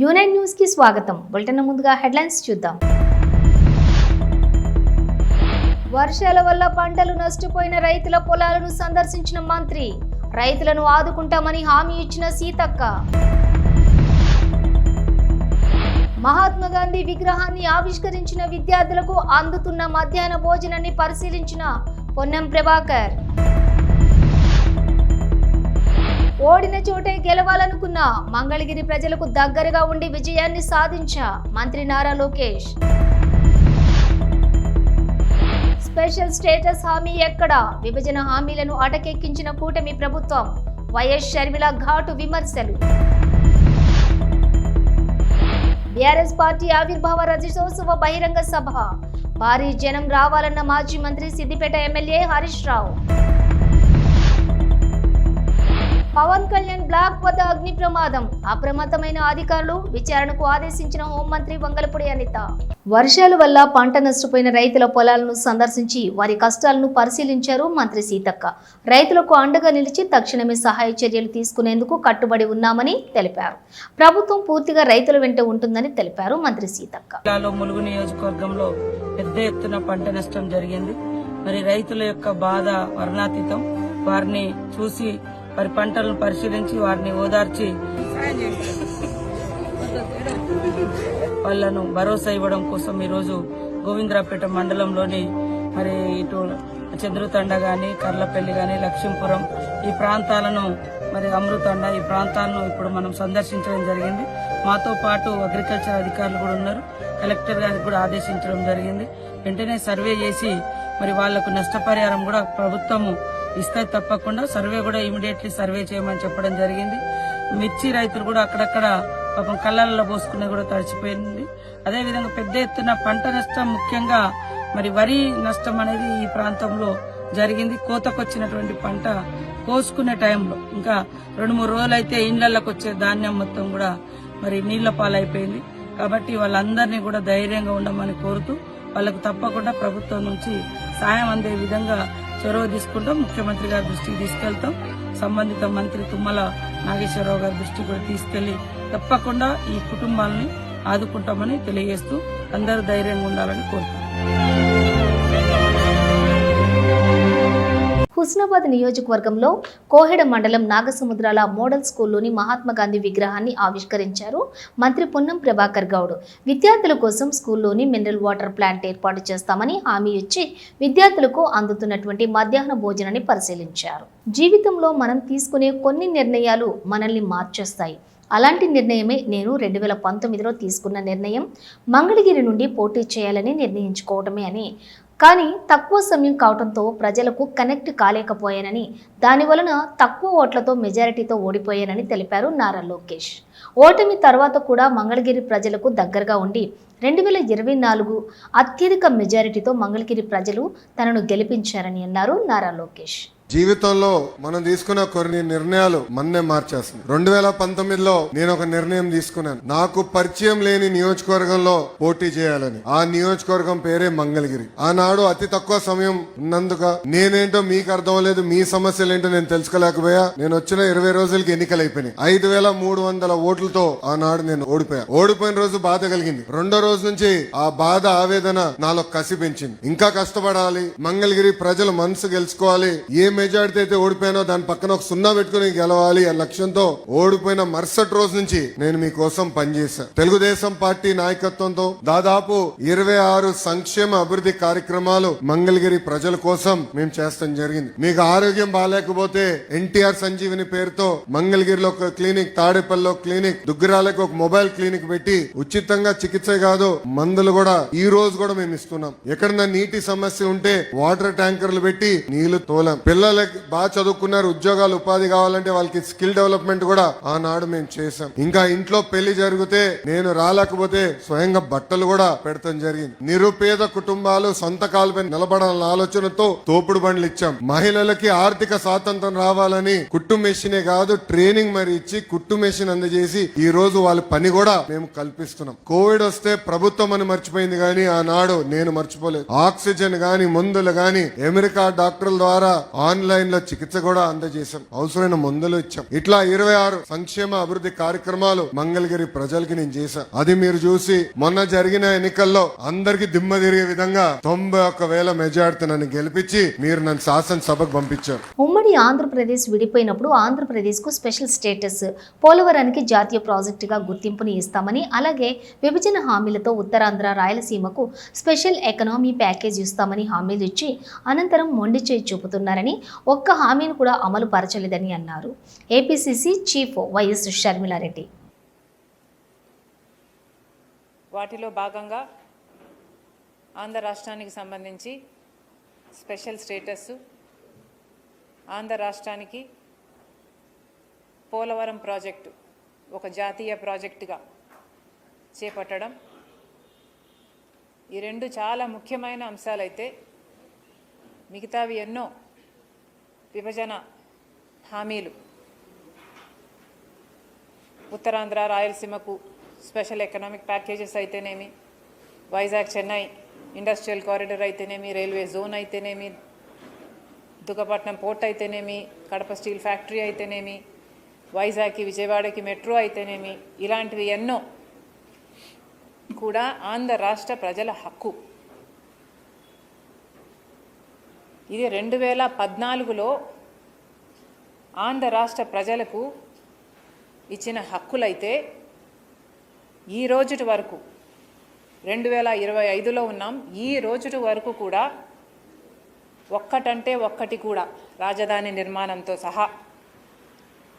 యూనైన్ న్యూస్కి స్వాగతం. బులెటిన్ ముందుగా హెడ్లైన్స్ చూద్దాం. వర్షాల వల్ల పంటలు నష్టపోయిన రైతుల పొలాలను సందర్శించిన మంత్రి రైతులను ఆదుకుంటామని హామీ ఇచ్చిన సీతక్క. మహాత్మా గాంధీ విగ్రహాన్ని ఆవిష్కరించిన విద్యార్థులకు అందుతున్న మధ్యాహ్న భోజనాన్ని పరిశీలించిన పొన్నం ప్రభాకర్. ఓడిన చోటే గెలవాలనుకున్న మంగళగిరి ప్రజలకు దగ్గరగా ఉండి విజయాన్ని సాధించా మంత్రి నారా లోకేష్. స్పెషల్ స్టేటస్ హామీ ఎక్కడ? విభజన హామీలను అటకెక్కించిన కూటమి ప్రభుత్వం. వైఎస్ షర్మిల ఘాటు విమర్శలు. బీఆర్ఎస్ పార్టీ ఆవిర్భావ రజతోత్సవ బహిరంగ సభ. భారీ జనం రావాలన్న మాజీ మంత్రి సిద్దిపేట ఎమ్మెల్యే హరీష్ రావు. పవన్ కళ్యాణ్ బ్లాక్ వద్ద అగ్ని ప్రమాదం. అప్రమత్తమైన అధికారులు విచారణకు ఆదేశించిన హోంమంత్రి వంగలపూడి అనిత. వర్షాల వల్ల పంట నష్టపోయిన రైతుల పొలాలను సందర్శించి వారి కష్టాలను పరిశీలించారు మంత్రి సీతక్క. రైతులకు అండగా నిలిచి తక్షణమే సహాయ చర్యలు తీసుకునేందుకు కట్టుబడి ఉన్నామని తెలిపారు. ప్రభుత్వం పూర్తిగా రైతుల వెంట ఉంటుందని తెలిపారు మంత్రి సీతక్క. ములుగు నియోజకవర్గంలో పెద్ద ఎత్తున పంట నష్టం జరిగింది. మరి రైతుల యొక్క బాధ వర్ణాతీతం. వారిని చూసి వారి పంటలను పరిశీలించి వారిని ఓదార్చి వాళ్ళను భరోసా ఇవ్వడం కోసం ఈరోజు గోవిందరాపేట మండలంలోని మరి ఇటు చంద్రుతండ గాని కర్లపల్లి గాని లక్ష్మీపురం ఈ ప్రాంతాలను మరి అమృతండ ఈ ప్రాంతాలను ఇప్పుడు మనం సందర్శించడం జరిగింది. మాతో పాటు అగ్రికల్చర్ అధికారులు కూడా ఉన్నారు. కలెక్టర్ గారికి కూడా ఆదేశించడం జరిగింది. వెంటనే సర్వే చేసి మరి వాళ్ళకు నష్టపరిహారం కూడా ప్రభుత్వము ఇస్తే తప్పకుండా సర్వే కూడా ఇమీడియట్లీ సర్వే చేయమని చెప్పడం జరిగింది. మిర్చి రైతులు కూడా అక్కడక్కడ పాపం కళ్ళల్లో పోసుకునే కూడా తడిచిపోయింది. అదేవిధంగా పెద్ద ఎత్తున పంట నష్టం ముఖ్యంగా మరి వరి నష్టం అనేది ఈ ప్రాంతంలో జరిగింది. కోతకొచ్చినటువంటి పంట కోసుకునే టైంలో ఇంకా రెండు మూడు రోజులు అయితే ఇండ్లకి వచ్చే ధాన్యం మొత్తం కూడా మరి నీళ్ళ పాలైపోయింది. కాబట్టి వాళ్ళందరినీ కూడా ధైర్యంగా ఉండమని కోరుతూ వాళ్ళకు తప్పకుండా ప్రభుత్వం నుంచి సాయం అందే విధంగా చొరవ తీసుకుంటాం. ముఖ్యమంత్రి గారి దృష్టికి తీసుకెళ్తాం. సంబంధిత మంత్రి తుమ్మల నాగేశ్వరరావు గారి దృష్టికి కూడా తీసుకెళ్ళి తప్పకుండా ఈ కుటుంబాలని ఆదుకుంటామని తెలియజేస్తూ అందరూ ధైర్యంగా ఉండాలని కోరుతున్నాం. హుస్నాబాద్ నియోజకవర్గంలో కోహెడ మండలం నాగసముద్రాల మోడల్ స్కూల్లోని మహాత్మా గాంధీ విగ్రహాన్ని ఆవిష్కరించారు మంత్రి పొన్నం ప్రభాకర్ గౌడ్. విద్యార్థుల కోసం స్కూల్లోని మినరల్ వాటర్ ప్లాంట్ ఏర్పాటు చేస్తామని హామీ ఇచ్చి విద్యార్థులకు అందుతున్నటువంటి మధ్యాహ్న భోజనాన్ని పరిశీలించారు. జీవితంలో మనం తీసుకునే కొన్ని నిర్ణయాలు మనల్ని మార్చేస్తాయి. అలాంటి నిర్ణయమే నేను రెండు వేల పంతొమ్మిదిలో తీసుకున్న నిర్ణయం. మంగళగిరి నుండి పోటీ చేయాలని నిర్ణయించుకోవటమే అని కానీ తక్కువ సమయం కావడంతో ప్రజలకు కనెక్ట్ కాలేకపోయానని దానివలన తక్కువ ఓట్లతో మెజారిటీతో ఓడిపోయానని తెలిపారు నారా లోకేష్. ఓటమి తర్వాత కూడా మంగళగిరి ప్రజలకు దగ్గరగా ఉండి రెండు వేల ఇరవై నాలుగు అత్యధిక మెజారిటీతో మంగళగిరి ప్రజలు తనను గెలిపించారని అన్నారు నారా లోకేష్. జీవితంలో మనం తీసుకున్న కొన్ని నిర్ణయాలు మన్నే మార్చేస్తుంది రెండు వేల పంతొమ్మిదిలో నేను ఒక నిర్ణయం తీసుకున్నాను. నాకు పరిచయం లేని నియోజకవర్గంలో పోటీ చేయాలని. ఆ నియోజకవర్గం పేరే మంగళగిరి. ఆనాడు అతి తక్కువ సమయం ఉన్నందుక నేనేంటో మీకు అర్థం లేదు మీ సమస్యలు ఏంటో నేను తెలుసుకోలేకపోయా. నేను వచ్చిన ఇరవై రోజులకి ఎన్నికలు అయిపోయినాయి. ఐదు వేల మూడు వందల ఓట్లతో ఆనాడు నేను ఓడిపోయా. ఓడిపోయిన రోజు బాధ కలిగింది. రెండో రోజు నుంచి ఆ బాధ ఆవేదన నాలో కసి పెంచింది. ఇంకా కష్టపడాలి. మంగళగిరి ప్రజల మనసు గెలుచుకోవాలి. ఏమి మెజార్టీ అయితే ఓడిపోయానో దాని పక్కన ఒక సున్నా పెట్టుకుని గెలవాలి ఆ లక్ష్యంతో ఓడిపోయిన మరుసటి రోజు నుంచి నేను మీకోసం పనిచేశా. తెలుగుదేశం పార్టీ నాయకత్వంతో దాదాపు ఇరవై ఆరు సంక్షేమ అభివృద్ధి కార్యక్రమాలు మంగళగిరి ప్రజల కోసం మేము చేస్తాం జరిగింది. మీకు ఆరోగ్యం బాగాలేకపోతే ఎన్టీఆర్ సంజీవిని పేరుతో మంగళగిరిలో ఒక క్లినిక్ తాడేపల్లిలో క్లినిక్ దుగ్గిరాలకు ఒక మొబైల్ క్లినిక్ పెట్టి ఉచితంగా చికిత్స కాదు మందులు కూడా ఈ రోజు కూడా మేము ఇస్తున్నాం. ఎక్కడన్నా నీటి సమస్య ఉంటే వాటర్ ట్యాంకర్లు పెట్టి నీళ్ళు తోలాం. పిల్లలకి బాగా చదువుకున్నారు ఉద్యోగాలు ఉపాధి కావాలంటే వాళ్ళకి స్కిల్ డెవలప్మెంట్ కూడా ఆనాడు మేము చేశాం. ఇంకా ఇంట్లో పెళ్ళి జరిగితే నేను రాలేకపోతే స్వయంగా బట్టలు కూడా పెడతాం జరిగింది. నిరుపేద కుటుంబాలు సొంత కాలుపై నిలబడాలన్న ఆలోచనతో తోపుడు బండ్లు ఇచ్చాం. మహిళలకి ఆర్థిక స్వాతంత్రం రావాలని కుట్టు మెషినే కాదు ట్రైనింగ్ మరి ఇచ్చి కుట్టు మెషిన్ అందజేసి ఈ రోజు వాళ్ళ పని కూడా మేము కల్పిస్తున్నాం. కోవిడ్ వస్తే ప్రభుత్వం అని మర్చిపోయింది కానీ ఆనాడు నేను మర్చిపోలేదు. ఆక్సిజన్ గాని మందులు గాని అమెరికా డాక్టర్ల ద్వారా ఆన్ ఆన్లైన్లో చికిత్స కూడా అందజేశాం. అవసరమైన మందులు ఇచ్చాం. ఇట్లా ఇరవై ఆరు సంక్షేమ అభివృద్ధి కార్యక్రమాలు మంగళగిరి ప్రజలకి నేను చేశాను. అది మీరు చూసి మొన్న జరిగిన ఎన్నికల్లో అందరికి దిమ్మ తిరిగే విధంగా తొంభై ఒక్క వేల మెజార్టీ నన్ను గెలిపించి మీరు నన్ను శాసనసభకు పంపించారు. ఉమ్మడి ఆంధ్రప్రదేశ్ విడిపోయినప్పుడు ఆంధ్రప్రదేశ్కు స్పెషల్ స్టేటస్ పోలవరానికి జాతీయ ప్రాజెక్టుగా గుర్తింపుని ఇస్తామని అలాగే విభజన హామీలతో ఉత్తరాంధ్ర రాయలసీమకు స్పెషల్ ఎకనామీ ప్యాకేజ్ ఇస్తామని హామీలు ఇచ్చి అనంతరం మొండి చేయి చూపుతున్నారని ఒక్క హామీని కూడా అమలు పరచలేదని అన్నారు. APCC chief YS Sharmila Reddy. వాటిలో భాగంగా ఆంధ్ర రాష్ట్రానికి సంబంధించి స్పెషల్ స్టేటస్ ఆంధ్ర రాష్ట్రానికి పోలవరం ప్రాజెక్టు ఒక జాతీయ ప్రాజెక్టుగా చేపట్టడం. ఈ రెండు చాలా ముఖ్యమైన అంశాలైతే మిగతావి ఎన్నో విభజన హామీలు. ఉత్తరాంధ్ర రాయలసీమకు స్పెషల్ ఎకనామిక్ ప్యాకేజెస్ అయితేనేమి వైజాగ్ చెన్నై ఇండస్ట్రియల్ కారిడర్ అయితేనేమి రైల్వే జోన్ అయితేనేమి దుగ్గపట్నం పోర్ట్ అయితేనేమి కడప స్టీల్ ఫ్యాక్టరీ అయితేనేమి వైజాగ్కి విజయవాడకి మెట్రో అయితేనేమి ఇలాంటివి ఎన్నో కూడా ఆంధ్ర రాష్ట్ర ప్రజల హక్కు. ఇది రెండు వేల పద్నాలుగులో ఆంధ్ర రాష్ట్ర ప్రజలకు ఇచ్చిన హక్కులైతే ఈ రోజుటి వరకు రెండు వేల ఇరవై ఐదులో ఉన్నాం. ఈ రోజుటి వరకు కూడా ఒక్కటంటే ఒక్కటి కూడా రాజధాని నిర్మాణంతో సహా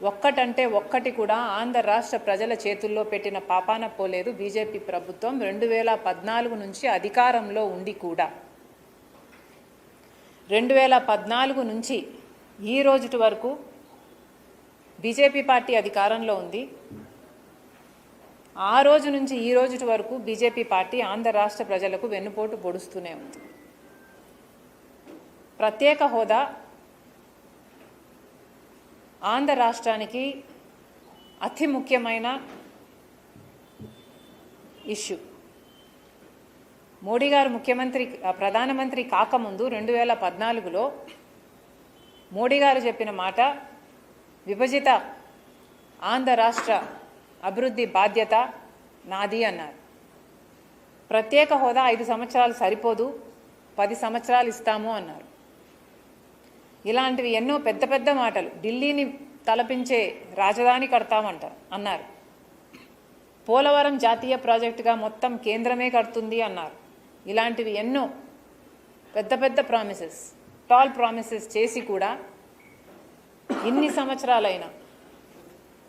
ఒక్కటంటే ఒక్కటి కూడా ఆంధ్ర రాష్ట్ర ప్రజల చేతుల్లో పెట్టిన పాపాన పోలేదు. బీజేపీ ప్రభుత్వం రెండు వేల పద్నాలుగు నుంచి అధికారంలో ఉండి కూడా రెండు వేల పద్నాలుగు నుంచి ఈ రోజుటి వరకు బీజేపీ పార్టీ అధికారంలో ఉంది. ఆ రోజు నుంచి ఈ రోజుటి వరకు బీజేపీ పార్టీ ఆంధ్ర రాష్ట్ర ప్రజలకు వెన్నుపోటు పొడుస్తూనే ఉంది. ప్రత్యేక హోదా ఆంధ్ర రాష్ట్రానికి అతి ముఖ్యమైన ఇష్యూ. మోడీ గారు ముఖ్యమంత్రి ప్రధానమంత్రి కాకముందు రెండు వేల పద్నాలుగులో మోడీ గారు చెప్పిన మాట విభజిత ఆంధ్ర రాష్ట్ర అభివృద్ధి బాధ్యత నాది అన్నారు. ప్రత్యేక హోదా ఐదు సంవత్సరాలు సరిపోదు పది సంవత్సరాలు ఇస్తాము అన్నారు. ఇలాంటివి ఎన్నో పెద్ద పెద్ద మాటలు ఢిల్లీని తలపించే రాజధాని కడతామంట అన్నారు. పోలవరం జాతీయ ప్రాజెక్టుగా మొత్తం కేంద్రమే కడుతుంది అన్నారు. ఇలాంటివి ఎన్నో పెద్ద పెద్ద ప్రామిసెస్ టాల్ ప్రామిసెస్ చేసి కూడా ఇన్ని సంవత్సరాలైనా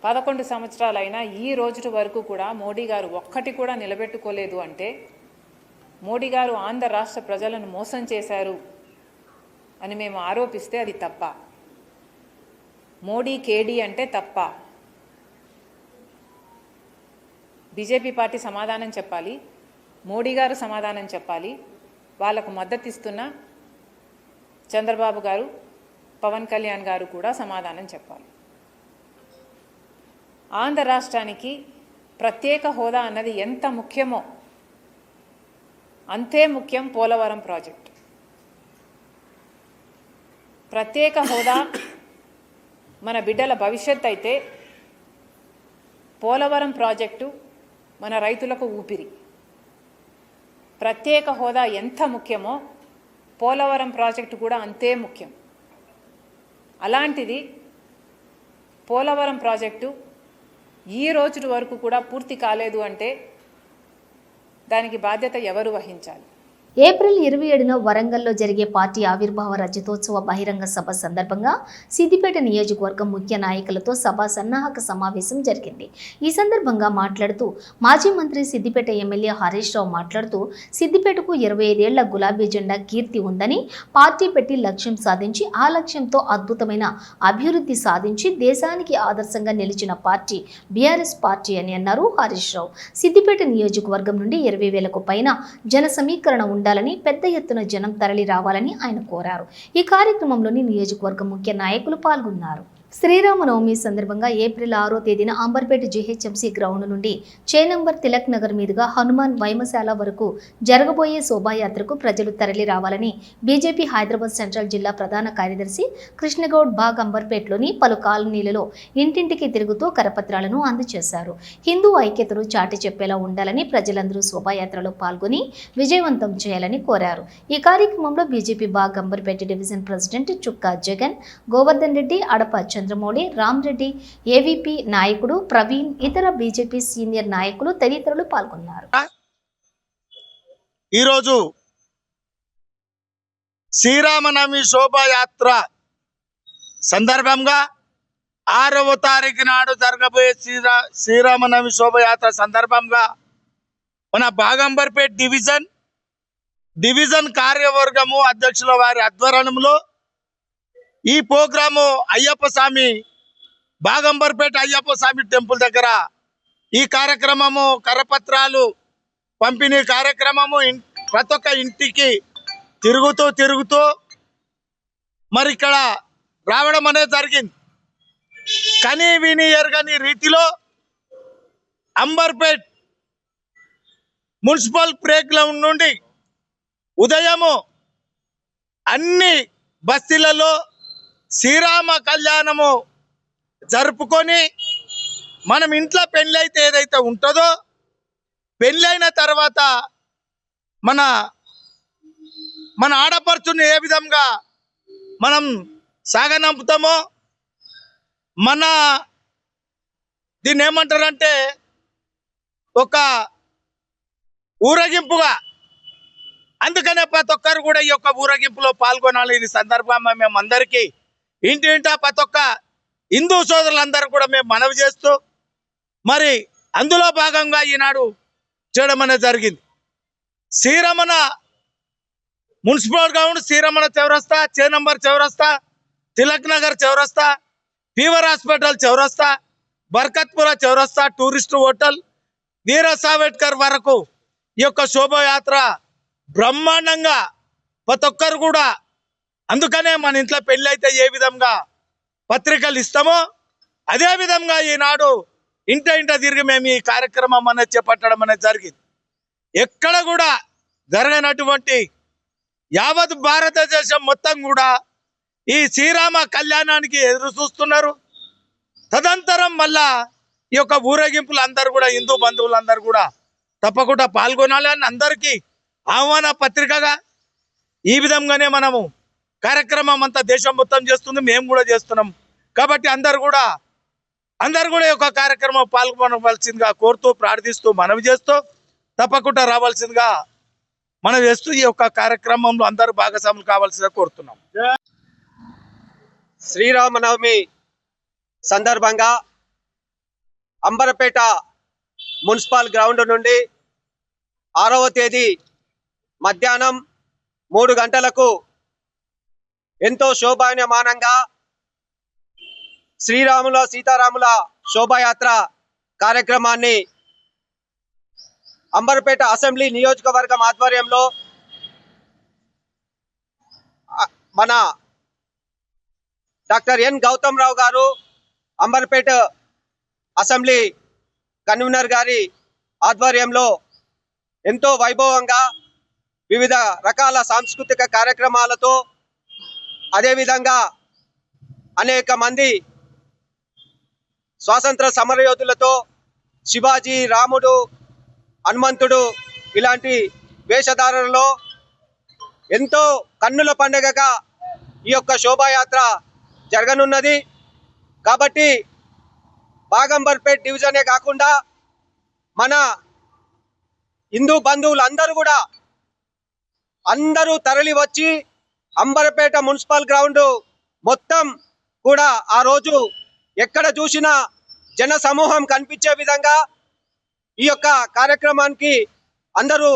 పదకొండు సంవత్సరాలైనా ఈ రోజుటి వరకు కూడా మోడీ గారు ఒక్కటి కూడా నిలబెట్టుకోలేదు అంటే మోడీ గారు ఆంధ్ర రాష్ట్ర ప్రజలను మోసం చేశారు అని మేము ఆరోపిస్తే అది తప్ప. మోడీ కేడీ అంటే తప్ప. బీజేపీ పార్టీ సమాధానం చెప్పాలి. మోడీ గారు సమాధానం చెప్పాలి. వాళ్ళకు మద్దతు ఇస్తున్న చంద్రబాబు గారు పవన్ కళ్యాణ్ గారు కూడా సమాధానం చెప్పాలి. ఆంధ్ర రాష్ట్రానికి ప్రత్యేక హోదా అన్నది ఎంత ముఖ్యమో అంతే ముఖ్యం పోలవరం ప్రాజెక్ట్. ప్రత్యేక హోదా మన బిడ్డల భవిష్యత్ అయితే పోలవరం ప్రాజెక్టు మన రైతులకు ఊపిరి. ప్రత్యేక హోదా ఎంత ముఖ్యమో పోలవరం ప్రాజెక్టు కూడా అంతే ముఖ్యం. అలాంటిది పోలవరం ప్రాజెక్టు ఈ రోజు వరకు కూడా పూర్తి కాలేదు అంటే దానికి బాధ్యత ఎవరు వహించాలి? ఏప్రిల్ ఇరవై ఏడున వరంగల్లో జరిగే పార్టీ ఆవిర్భావ రజతోత్సవ బహిరంగ సభ సందర్భంగా సిద్దిపేట నియోజకవర్గం ముఖ్య నాయకులతో సభ సన్నాహక సమావేశం జరిగింది. ఈ సందర్భంగా మాట్లాడుతూ మాజీ మంత్రి సిద్దిపేట ఎమ్మెల్యే హరీష్ రావు మాట్లాడుతూ సిద్దిపేటకు ఇరవై ఐదేళ్ళ గులాబీ జెండా కీర్తి ఉందని పార్టీ పెట్టి లక్ష్యం సాధించి ఆ లక్ష్యంతో అద్భుతమైన అభివృద్ధి సాధించి దేశానికి ఆదర్శంగా నిలిచిన పార్టీ బీఆర్ఎస్ పార్టీ అని అన్నారు హరీష్ రావు. సిద్దిపేట నియోజకవర్గం నుండి ఇరవై వేలకు పైన జన సమీకరణ ఉండాలని పెద్ద ఎత్తున జనం తరలి రావాలని ఆయన కోరారు. ఈ కార్యక్రమంలోని నియోజకవర్గ ముఖ్య నాయకులు పాల్గొన్నారు. శ్రీరామనవమి సందర్భంగా ఏప్రిల్ ఆరో తేదీన అంబర్పేట జీహెచ్ఎంసీ గ్రౌండ్ నుండి చేనంబర్ తిలక్ నగర్ మీదుగా హనుమాన్ వైమశాల వరకు జరగబోయే శోభాయాత్రకు ప్రజలు తరలి రావాలని బీజేపీ హైదరాబాద్ సెంట్రల్ జిల్లా ప్రధాన కార్యదర్శి కృష్ణగౌడ్ బాగ్ అంబర్పేట్లోని పలు కాలనీలలో ఇంటింటికి తిరుగుతూ కరపత్రాలను అందజేశారు హిందూ ఐక్యతను చాటి చెప్పేలా ఉండాలని ప్రజలందరూ శోభాయాత్రలో పాల్గొని విజయవంతం చేయాలని కోరారు. ఈ కార్యక్రమంలో BJP Bagh Amberpet division president Chukka Jagan Govardhan Reddy Adapa Chandramouli Ram Reddy AVP నాయకుడు ప్రవీణ్ ఇతర బీజేపీ సీనియర్ నాయకులు తదితరులు పాల్గొన్నారు. ఈరోజు శ్రీరామనవమి శోభాయాత్ర సందర్భంగా ఆరవ తారీఖు నాడు జరగబోయే శ్రీరా శ్రీరామనవమి శోభయాత్ర సందర్భంగా మన బాగంబర్పేట్ డివిజన్ డివిజన్ కార్యవర్గము అధ్యక్షుల వారి ఆధ్వర్యంలో ఈ ప్రోగ్రాము అయ్యప్ప స్వామి బాగంబర్పేట అయ్యప్ప స్వామి టెంపుల్ దగ్గర ఈ కార్యక్రమము కరపత్రాలు పంపిణీ కార్యక్రమము ప్రతి ఒక్క ఇంటికి తిరుగుతూ తిరుగుతూ మరి ఇక్కడ రావడం అనేది జరిగింది. కానీ విని ఎరగని రీతిలో అంబర్పేట్ మున్సిపల్ ప్లే గ్రౌండ్ నుండి ఉదయము అన్ని బస్తీలలో శ్రీరామ కళ్యాణము జరుపుకొని మనం ఇంట్లో పెళ్ళైతే ఏదైతే ఉంటుందో పెళ్ళైన తర్వాత మన మన ఆడపడుచుని ఏ విధంగా మనం సాగనంపుతామో మన దీన్ని ఏమంటారంటే ఒక ఊరేగింపుగా. అందుకనే ప్రతి ఒక్కరు కూడా ఈ యొక్క ఊరేగింపులో పాల్గొనాలి. ఈ సందర్భంగా మేము ఇంటింటా ఇంటి ప్రతి ఒక్క హిందూ సోదరులందరూ కూడా మేము మనవి చేస్తూ మరి అందులో భాగంగా ఈనాడు చేయడం అనేది జరిగింది. శ్రీరమణ మున్సిపల్ గ్రౌండ్ శ్రీరమణ చౌరస్తా చే నంబర్ చౌరస్తా తిలక్ నగర్ చౌరస్తా ఫీవర్ హాస్పిటల్ చౌరస్తా బర్కత్పుర చౌరస్తా టూరిస్ట్ హోటల్ వీర సావేట్కర్ వరకు ఈ యొక్క శోభయాత్ర బ్రహ్మాండంగా ప్రతి ఒక్కరు కూడా అందుకనే మన ఇంట్లో పెళ్ళి అయితే ఏ విధంగా పత్రికలు ఇస్తామో అదే విధంగా ఈనాడు ఇంట ఇంట తిరిగి మేము ఈ కార్యక్రమం అనేది చేపట్టడం అనేది జరిగింది. ఎక్కడ కూడా జరగనటువంటి యావత్ భారతదేశం మొత్తం కూడా ఈ శ్రీరామ కళ్యాణానికి ఎదురు చూస్తున్నారు. తదంతరం మళ్ళా ఈ యొక్క ఊరేగింపులు అందరు కూడా హిందూ బంధువులందరూ కూడా తప్పకుండా పాల్గొనాలి అని అందరికీ ఆహ్వాన పత్రికగా ఈ విధంగానే మనము కార్యక్రమం అంతా దేశం మొత్తం చేస్తుంది మేము కూడా చేస్తున్నాం. కాబట్టి అందరు కూడా అందరు కూడా ఈ యొక్క కార్యక్రమం పాల్గొనవలసిందిగా కోరుతూ ప్రార్థిస్తూ మనవి చేస్తూ తప్పకుండా రావాల్సిందిగా మనం చేస్తూ ఈ యొక్క కార్యక్రమంలో అందరూ భాగస్వాములు కావాల్సిందిగా కోరుతున్నాం. శ్రీరామనవమి సందర్భంగా అంబరపేట మున్సిపల్ గ్రౌండ్ నుండి ఆరవ తేదీ మధ్యాహ్నం మూడు గంటలకు ఎంతో శోభాయమానంగా శ్రీరాముల సీతారాముల శోభాయాత్ర కార్యక్రమాన్ని అంబర్పేట అసెంబ్లీ నియోజకవర్గం ఆధ్వర్యంలో మన డాక్టర్ ఎన్ గౌతమ్ రావు గారు అంబర్పేట అసెంబ్లీ కన్వీనర్ గారి ఆధ్వర్యంలో ఎంతో వైభవంగా వివిధ రకాల సాంస్కృతిక కార్యక్రమాలతో అదేవిధంగా అనేక మంది స్వాతంత్ర సమరయోధులతో శివాజీ రాముడు హనుమంతుడు ఇలాంటి వేషధారణలో ఎంతో కన్నుల పండుగగా ఈ యొక్క శోభాయాత్ర జరగనున్నది. కాబట్టి బాగంబర్పేట్ డివిజనే కాకుండా మన హిందూ బంధువులు అందరూ కూడా అందరూ తరలి వచ్చి అంబరపేట మున్సిపల్ గ్రౌండ్ మొత్తం కూడా ఆ రోజు ఎక్కడ చూసినా జన సమూహం కనిపించే విధంగా ఈ యొక్క కార్యక్రమానికి అందరూ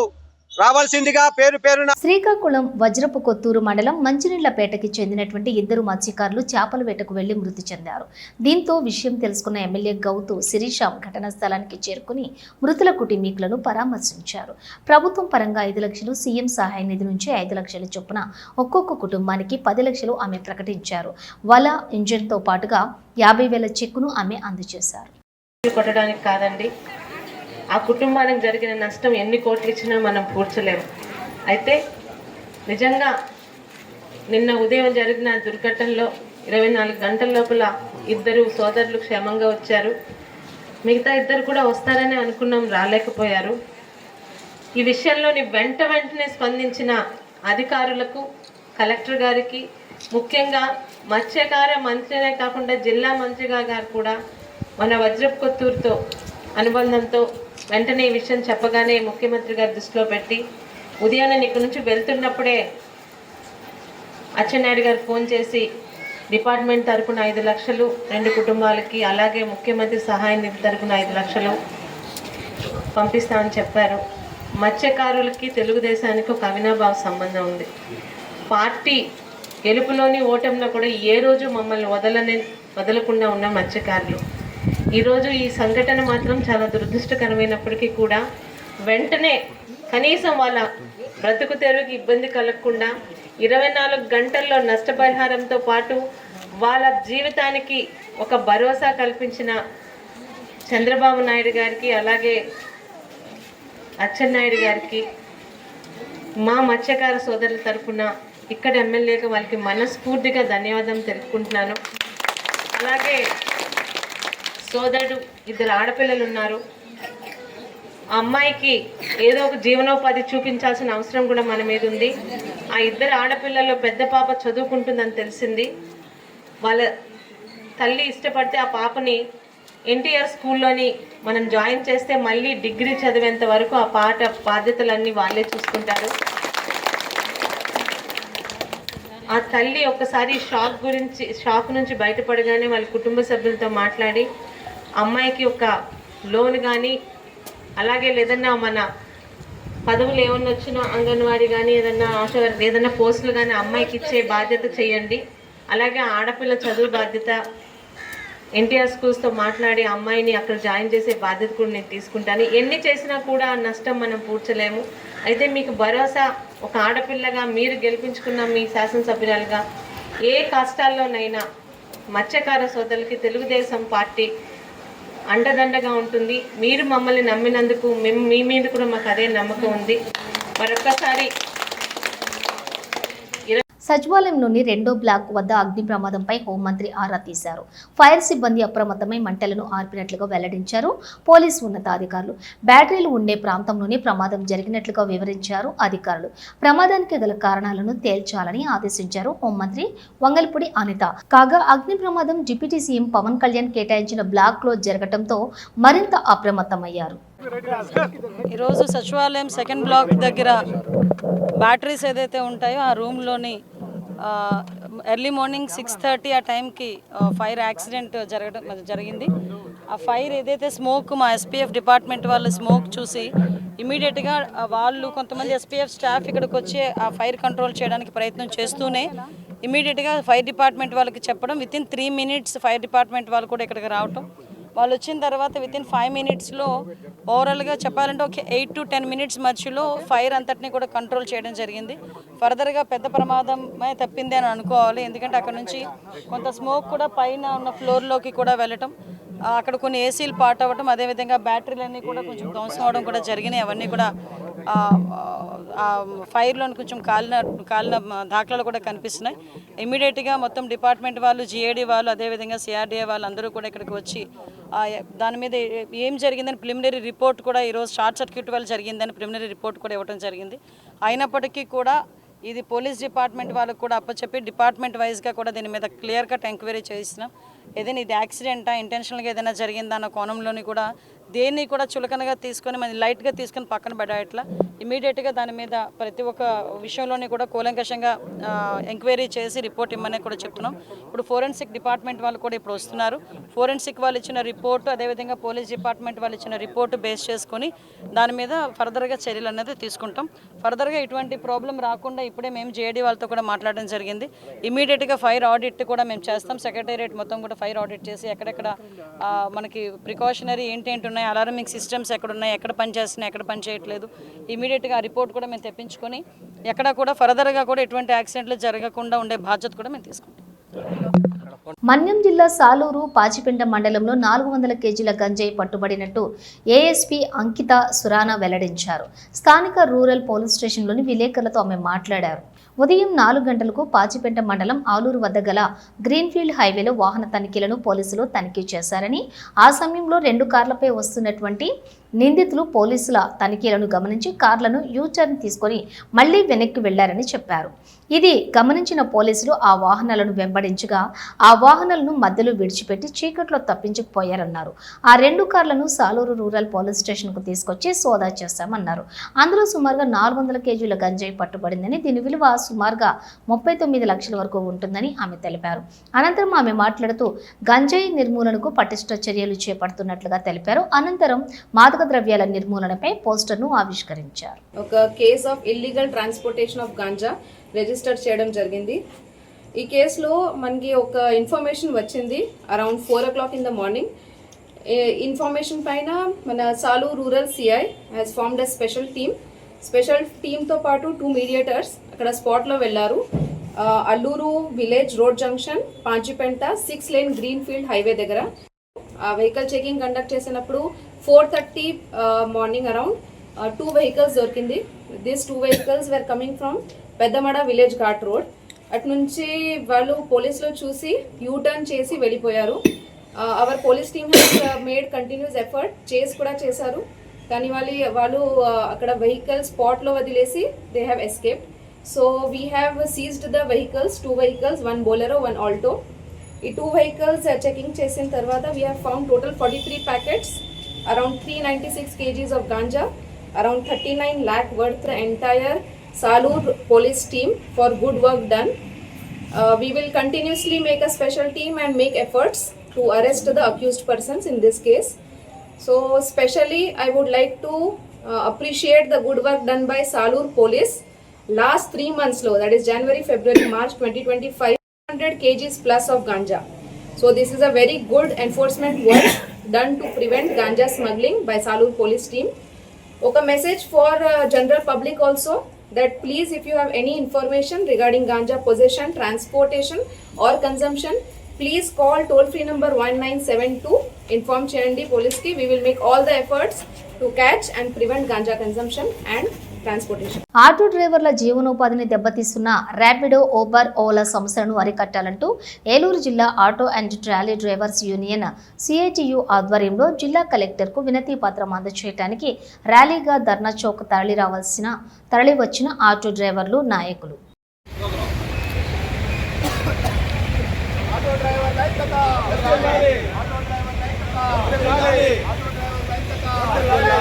రావాల్సిందిగా పేరు పేరున శ్రీకాకుళం వజ్రపు కొత్తూరు మండలం మంచినీళ్ళపేటకి చెందినటువంటి ఇద్దరు మత్స్యకారులు చేపల వేటకు వెళ్ళి మృతి చెందారు. దీంతో విషయం తెలుసుకున్న ఎమ్మెల్యే గౌతు శిరీషాం ఘటనా స్థలానికి చేరుకుని మృతుల కుటుంబీకులను పరామర్శించారు. ప్రభుత్వం పరంగా ఐదు లక్షలు సీఎం సహాయ నిధి నుంచి ఐదు లక్షల చొప్పున ఒక్కొక్క కుటుంబానికి పది లక్షలు ఆమె ప్రకటించారు. వల ఇంజిన్తో పాటుగా యాభై వేల చెక్కును ఆమె అందజేశారు. కొట్టడానికి కాదండి. ఆ కుటుంబానికి జరిగిన నష్టం ఎన్ని కోట్లు ఇచ్చినా మనం పూడ్చలేము. అయితే నిజంగా నిన్న ఉదయం జరిగిన దుర్ఘటనలో ఇరవై నాలుగు గంటల లోపల ఇద్దరు సోదరులు క్షేమంగా వచ్చారు. మిగతా ఇద్దరు కూడా వస్తారని అనుకున్నాం రాలేకపోయారు. ఈ విషయంలోని వెంట వెంటనే స్పందించిన అధికారులకు కలెక్టర్ గారికి ముఖ్యంగా మత్స్యకార మంత్రినే కాకుండా జిల్లా మంత్రిగా గారు కూడా మన వజ్రపు కొత్తూరుతో అనుబంధంతో వెంటనే ఈ విషయం చెప్పగానే ముఖ్యమంత్రి గారి దృష్టిలో పెట్టి ఉదయాన్నే ఇక్కడ నుంచి వెళ్తున్నప్పుడే అచ్చెన్నాయుడు గారు ఫోన్ చేసి డిపార్ట్మెంట్ తరపున ఐదు లక్షలు రెండు కుటుంబాలకి అలాగే ముఖ్యమంత్రి సహాయ నిధి తరపున ఐదు లక్షలు పంపిస్తామని చెప్పారు. మత్స్యకారులకి తెలుగుదేశానికి ఒక అవినాభావ సంబంధం ఉంది. పార్టీ గెలుపులోని ఓటంలో కూడా ఏ రోజు మమ్మల్ని వదలనే వదలకుండా ఉన్న మత్స్యకారులు. ఈరోజు ఈ సంఘటన మాత్రం చాలా దురదృష్టకరమైనప్పటికీ కూడా వెంటనే కనీసం వాళ్ళ బ్రతుకు తెరువుకి ఇబ్బంది కలగకుండా ఇరవై నాలుగు గంటల్లో నష్టపరిహారంతో పాటు వాళ్ళ జీవితానికి ఒక భరోసా కల్పించిన చంద్రబాబు నాయుడు గారికి అలాగే అచ్చెన్నాయుడు గారికి మా మత్స్యకార సోదరుల తరఫున ఇక్కడ ఎమ్మెల్యేగా వాళ్ళకి మనస్ఫూర్తిగా ధన్యవాదం తెలుపుకుంటున్నాను. అలాగే సోదరుడు ఇద్దరు ఆడపిల్లలు ఉన్నారు. అమ్మాయికి ఏదో ఒక జీవనోపాధి చూపించాల్సిన అవసరం కూడా మన మీద ఉంది. ఆ ఇద్దరు ఆడపిల్లల్లో పెద్ద పాప చదువుకుంటుందని తెలిసింది. వాళ్ళ తల్లి ఇష్టపడితే ఆ పాపని ఎన్టీఆర్ స్కూల్లోని మనం జాయిన్ చేస్తే మళ్ళీ డిగ్రీ చదివేంత వరకు ఆ పాట బాధ్యతలన్నీ వాళ్ళే చూసుకుంటారు. ఆ తల్లి ఒక్కసారి షాక్ గురించి షాక్ నుంచి బయటపడగానే వాళ్ళ కుటుంబ సభ్యులతో మాట్లాడి అమ్మాయికి ఒక లోన్ కానీ అలాగే లేదన్నా మన పదవులు ఏమన్నా వచ్చినా అంగన్వాడీ కానీ ఏదన్నా ఆశ ఏదన్నా పోస్టులు కానీ అమ్మాయికి ఇచ్చే బాధ్యత చేయండి. అలాగే ఆడపిల్ల చదువు బాధ్యత. ఎన్టీఆర్ స్కూల్స్తో మాట్లాడి అమ్మాయిని అక్కడ జాయిన్ చేసే బాధ్యత కూడా నేను తీసుకుంటాను. ఎన్ని చేసినా కూడా నష్టం మనం పూడ్చలేము. అయితే మీకు భరోసా ఒక ఆడపిల్లగా మీరు గెలిపించుకున్న మీ శాసనసభ్యురాలుగా ఏ కష్టాల్లోనైనా మత్స్యకార సోదరులకి తెలుగుదేశం పార్టీ అండదండగా ఉంటుంది. మీరు మమ్మల్ని నమ్మినందుకు మేము మీ మీద కూడా మాకు అదే నమ్మకం ఉంది. మరొక్కసారి సచివాలయంలోని రెండో బ్లాక్ వద్ద అగ్ని ప్రమాదంపై హోంమంత్రి ఆరా తీశారు. ఫైర్ సిబ్బంది అప్రమత్తమై మంటలను ఆర్పినట్లుగా వెల్లడించారు. పోలీసు ఉన్నతాధికారులు బ్యాటరీలు ఉండే ప్రాంతంలోనే ప్రమాదం జరిగినట్లుగా వివరించారు అధికారులు. ప్రమాదానికి గల కారణాలను తేల్చాలని ఆదేశించారు హోంమంత్రి వంగల్పూడి అనిత. కాగా అగ్ని ప్రమాదం డిప్యూటీ సీఎం పవన్ కళ్యాణ్ కేటాయించిన బ్లాక్లో జరగడంతో మరింత అప్రమత్తమయ్యారు. ఈరోజు సచివాలయం సెకండ్ బ్లాక్ దగ్గర బ్యాటరీస్ ఏదైతే ఉంటాయో ఆ రూమ్లోని ఎర్లీ మార్నింగ్ సిక్స్ థర్టీ ఆ టైంకి ఫైర్ యాక్సిడెంట్ జరగడం జరిగింది. ఆ ఫైర్ ఏదైతే స్మోక్ మా ఎస్పీఎఫ్ డిపార్ట్మెంట్ వాళ్ళు స్మోక్ చూసి ఇమీడియట్గా వాళ్ళు కొంతమంది ఎస్పీఎఫ్ స్టాఫ్ ఇక్కడికి వచ్చి ఆ ఫైర్ కంట్రోల్ చేయడానికి ప్రయత్నం చేస్తూనే ఇమీడియట్గా ఫైర్ డిపార్ట్మెంట్ వాళ్ళకి చెప్పడం within three minutes fire department వాళ్ళు కూడా ఇక్కడికి రావటం. వాళ్ళు వచ్చిన తర్వాత విత్ ఇన్ ఫైవ్ మినిట్స్లో ఓవరాల్గా చెప్పాలంటే ఒక ఎయిట్ టు టెన్ మినిట్స్ మధ్యలో ఫైర్ అంతటిని కూడా కంట్రోల్ చేయడం జరిగింది. ఫర్దర్గా పెద్ద ప్రమాదమే తప్పింది అని అనుకోవాలి. ఎందుకంటే అక్కడ నుంచి కొంత స్మోక్ కూడా పైన ఉన్న ఫ్లోర్లోకి కూడా వెళ్ళటం. అక్కడ కొన్ని ఏసీలు పాట్ అవ్వటం అదేవిధంగా బ్యాటరీలన్నీ కూడా కొంచెం ధ్వంసం అవడం కూడా జరిగినాయి. అవన్నీ కూడా ఫైర్లో కొంచెం కాలిన కాలిన దాఖలాలు కూడా కనిపిస్తున్నాయి. ఇమీడియట్గా మొత్తం డిపార్ట్మెంట్ వాళ్ళు జిఏడి వాళ్ళు అదేవిధంగా సిఆర్డీఏ వాళ్ళు అందరూ కూడా ఇక్కడికి వచ్చి దాని మీద ఏం జరిగిందని ప్రిలిమినరీ రిపోర్ట్ కూడా ఈరోజు షార్ట్ సర్క్యూట్ వల్ల జరిగిందని ప్రిలిమినరీ రిపోర్ట్ కూడా ఇవ్వడం జరిగింది. అయినప్పటికీ కూడా ఇది పోలీస్ డిపార్ట్మెంట్ వాళ్ళకు కూడా అప్పచెప్పి డిపార్ట్మెంట్ వైజ్గా కూడా దీని మీద క్లియర్ కట్ ఎంక్వైరీ చేసినాం ఏదైనా ఇది యాక్సిడెంటా ఇంటెన్షనల్గా ఏదైనా జరిగిందా అన్న కోణంలోని కూడా దేన్ని కూడా చులకనగా తీసుకొని మనం లైట్గా తీసుకొని పక్కన పడేట్లా ఇమీడియట్గా దాని మీద ప్రతి ఒక్క విషయంలోని కూడా కూలంకషంగా ఎంక్వైరీ చేసి రిపోర్ట్ ఇమ్మని కూడా చెప్తున్నాం. ఇప్పుడు ఫోరెన్సిక్ డిపార్ట్మెంట్ వాళ్ళు కూడా ఇప్పుడు వస్తున్నారు. ఫోరెన్సిక్ వాళ్ళు ఇచ్చిన రిపోర్టు అదేవిధంగా పోలీస్ డిపార్ట్మెంట్ వాళ్ళు ఇచ్చిన రిపోర్టు బేస్ చేసుకొని దాని మీద ఫర్దర్గా చర్యలు అనేది తీసుకుంటాం. ఫర్దర్గా ఇటువంటి ప్రాబ్లం రాకుండా ఇప్పుడే మేము జేడీ వాళ్ళతో కూడా మాట్లాడడం జరిగింది. ఇమీడియట్గా ఫైర్ ఆడిట్ కూడా మేము చేస్తాం. సెక్రటేరియట్ మొత్తం కూడా ఫైర్ ఆడిట్ చేసి ఎక్కడెక్కడ మనకి ప్రికాషనరీ ఏంటేంటి ఉన్నాయి అలారమింగ్ సిస్టమ్స్ ఎక్కడ ఉన్నాయి ఎక్కడ పనిచేస్తున్నాయి ఎక్కడ పని చేయట్లేదు. ఇమీడియట్గా రిపోర్ట్ కూడా మేము తెప్పించుకొని ఎక్కడ కూడా ఫర్దర్గా కూడా ఎటువంటి యాక్సిడెంట్లు జరగకుండా ఉండే బాధ్యత కూడా మేము తీసుకుంటాం. మన్యం జిల్లా సాలూరు పాచిపెంట మండలంలో నాలుగు వందల కేజీల గంజాయి పట్టుబడినట్టు ఏఎస్పీ అంకిత సురానా వెల్లడించారు. స్థానిక రూరల్ పోలీస్ స్టేషన్లోని విలేకరులతో ఆమె మాట్లాడారు. ఉదయం నాలుగు గంటలకు పాచిపెంట మండలం ఆలూరు వద్ద గల గ్రీన్ఫీల్డ్ హైవేలో వాహన తనిఖీలను పోలీసులు తనిఖీ చేశారని ఆ సమయంలో రెండు కార్లపై వస్తున్నటువంటి నిందితులు పోలీసుల తనిఖీలను గమనించి కార్లను యూటర్న్ తీసుకొని మళ్ళీ వెనక్కి వెళ్ళారని చెప్పారు. ఇది గమనించిన పోలీసులు ఆ వాహనాలను వెంబడించగా ఆ వాహనాలను మధ్యలో విడిచిపెట్టి చీకట్లో తప్పించుకుపోయారన్నారు. ఆ రెండు కార్లను సాలూరు రూరల్ పోలీస్ స్టేషన్కు తీసుకొచ్చి సోదా చేశామన్నారు. అందులో సుమారుగా నాలుగు వందల కేజీల గంజాయి పట్టుబడిందని దీని విలువ సుమారుగా ముప్పై తొమ్మిది లక్షల వరకు ఉంటుందని ఆమె తెలిపారు. అనంతరం ఆమె మాట్లాడుతూ గంజాయి నిర్మూలనకు పటిష్ట చర్యలు చేపడుతున్నట్లుగా తెలిపారు. అనంతరం మాదక ద్రవ్యాల నిర్మూలనపై పోస్టర్ను ఆవిష్కరించారు. ఒక case of illegal transportation of ganja register చేయడం జరిగింది. ఈ కేసులో మనకి ఒక ఇన్ఫర్మేషన్ వచ్చింది around four o'clock in the morning. Information పైన మన Salur rural CI has formed a special team. Special టీమ్తో పాటు టూ మీడియేటర్స్ అక్కడ స్పాట్లో వెళ్ళారు. Alluru village road junction Panchipenta six lane green field highway దగ్గర. ఆ వెహికల్ చెకింగ్ కండక్ట్ చేసినప్పుడు four thirty morning around two vehicles దొరికింది. This two vehicles were coming from Peddamada village ghat road అటు నుంచి వాళ్ళు పోలీసులో చూసి యూటర్న్ చేసి వెళ్ళిపోయారు. Our police team has made continuous effort చేసి కూడా చేశారు. కానీ వాళ్ళు వాళ్ళు అక్కడ వెహికల్ స్పాట్లో వదిలేసి they have escape so we have seized the vehicles two vehicles one Bolero one Alto ఈ టూ వెహికల్స్ చెకింగ్ చేసిన తర్వాత we have found total forty three packets around three ninety six kgs of ganja around thirty nine lakh worth entire Salur police team for good work done Uh, we will continuously make a special team and make efforts to arrest the accused persons in this case. So specially I would like to uh, appreciate the good work done by Salur Police last 3 months low that is January, February, March 2025 100 kgs plus of ganja. So this is a very good enforcement work done to prevent ganja smuggling by Salur police team. Okay, message for uh, general public also that please if you have any information regarding ganja possession, transportation or consumption, please call toll free number 1972 inform చేయండి పోలీస్కి. We will make all the efforts to catch and prevent ganja consumption and transportation auto డ్రైవర్ల జీవనోపాధిని దెబ్బతీస్తున్న Rapido Uber Ola సమస్యలను అరికట్టాలంటూ ఏలూరు జిల్లా auto and trolley drivers union CITU ఆధ్వర్యంలో జిల్లా కలెక్టర్కు వినతి పత్రం అందజేయడానికి ర్యాలీగా ధర్నా చౌక్ తరలి రావాల్సిన తరలివచ్చిన ఆటో డ్రైవర్లు నాయకులు.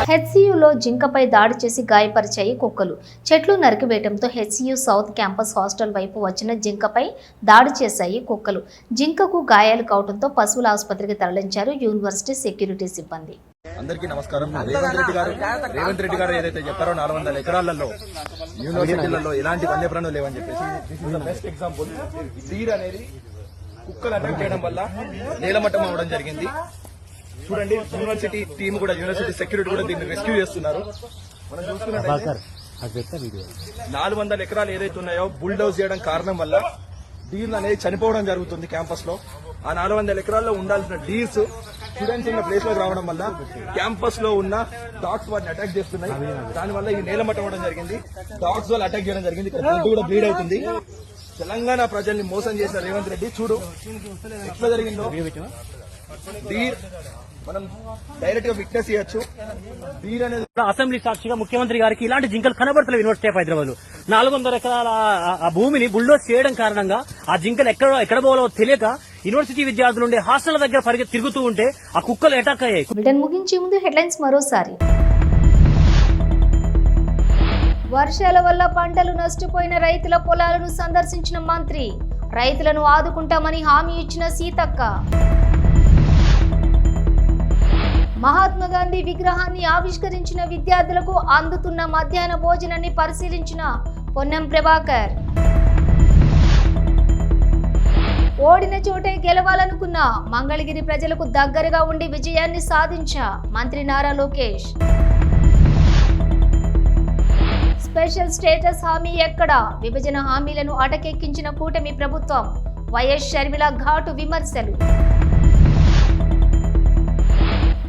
హెచ్సియులో జింకపై దాడి చేసి గాయపరిచాయి కుక్కలు. చెట్లు నరికివేయడంతో హెచ్సియు సౌత్ క్యాంపస్ హాస్టల్ వైపు వచ్చిన జింకపై దాడి చేశాయి కుక్కలు. జింకకు గాయాలు కావడంతో పశువుల ఆసుపత్రికి తరలించారు యూనివర్సిటీ సెక్యూరిటీ సిబ్బంది. అందరికీ నమస్కారం. రేవంత్ రెడ్డి గారు రేవంత్ రెడ్డి గారు ఏదైతే చెప్పారో నాలుగు వందల ఎకరాలలో యూనివర్సిటీలలో ఎలాంటి వన్యప్రాణులు లేవని చెప్పేసి బెస్ట్ ఎగ్జాంపుల్ డీర్ అనేది కుక్కలు అటాక్ చేయడం వల్ల నేలమట్టం అవడం జరిగింది. చూడండి యూనివర్సిటీ టీం కూడా యూనివర్సిటీ సెక్యూరిటీ కూడా దీన్ని రెస్క్యూ చేస్తున్నారు. మనం నాలుగు వందల ఎకరాలు ఏదైతే ఉన్నాయో బుల్డోజ్ చేయడం కారణం వల్ల డీర్లు అనేది చనిపోవడం జరుగుతుంది క్యాంపస్లో. ఆ నాలుగు వందల ఎకరాల్లో ఉండాల్సిన డీర్స్ స్టూడెంట్స్ ఉన్న ప్లేస్లోకి రావడం వల్ల క్యాంపస్లో ఉన్న డాగ్స్ వాటిని అటాక్ చేస్తున్నాయి. దానివల్ల ఈ నేలమట్టం అవడం జరిగింది. డాగ్స్ వాళ్ళు అటాక్ చేయడం జరిగింది. ఇక్కడ కూడా బ్లీడ్ అవుతుంది. తెలంగాణ ప్రజల్ని మోసం చేసిన రేవంత్ రెడ్డి చూడు ఎట్లా జరిగిందో. మనం డైరెక్ట్గా విట్నెస్ చేయొచ్చు అనేది కూడా అసెంబ్లీ సాక్షిగా ముఖ్యమంత్రి గారికి ఇలాంటి జింకలు కనబడతలేవు యూనివర్సిటీ ఆఫ్ హైదరాబాద్. నాలుగు వందల ఎకరాల ఆ- భూమిని బుల్డోజ్ చేయడం కారణంగా ఆ జింకలు ఎక్కడ ఎక్కడ పోవాలో తెలియక యూనివర్సిటీ విద్యార్థులు ఉండే హాస్టల్ దగ్గర పరిగె తిరుగుతూ ఉంటే ఆ కుక్కలు అటాక్ అయ్యాయి. ముగించే ముందు హెడ్లైన్స్ మరోసారి. వర్షాల వల్ల పంటలు నష్టపోయిన రైతుల పొలాలను సందర్శించిన మంత్రి రైతులను ఆదుకుంటామని హామీ ఇచ్చిన సీతక్క. మహాత్మా గాంధీ విగ్రహాన్ని ఆవిష్కరించిన విద్యార్థులకు అందుతున్న మధ్యాహ్న భోజనాన్ని పరిశీలించిన పొన్నం ప్రభాకర్. ఓడిన చోటే గెలవాలనుకున్న మంగళగిరి ప్రజలకు దగ్గరగా ఉండి విజయాన్ని సాధించా మంత్రి నారా లోకేష్. స్పెషల్ స్టేటస్ హామీ ఎక్కడ? విభజన హామీలను అటకెక్కించిన కూటమి ప్రభుత్వం. వైఎస్ షర్మిల ఘాటు విమర్శలు.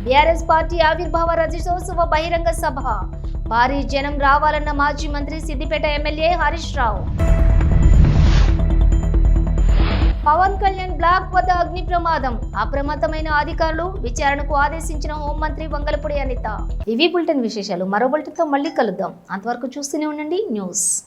బీఆర్ఎస్ పార్టీ ఆవిర్భావ రజతోత్సవ బహిరంగ సభ. భారీ జనం రావాలన్న మాజీ మంత్రి సిద్దిపేట ఎమ్మెల్యే హరీష్ రావు. పవన్ కళ్యాణ్ బ్లాక్ వద్ద అగ్ని ప్రమాదం. అప్రమత్తమైన అధికారులు విచారణకు ఆదేశించిన హోంమంత్రి వంగలపూడి అనిత. ఇవి బులెటిన్ విశేషాలు. మరో బులెటిన్తో మళ్ళీ కలుద్దాం. అంతవరకు చూస్తూనే ఉండండి. న్యూస్.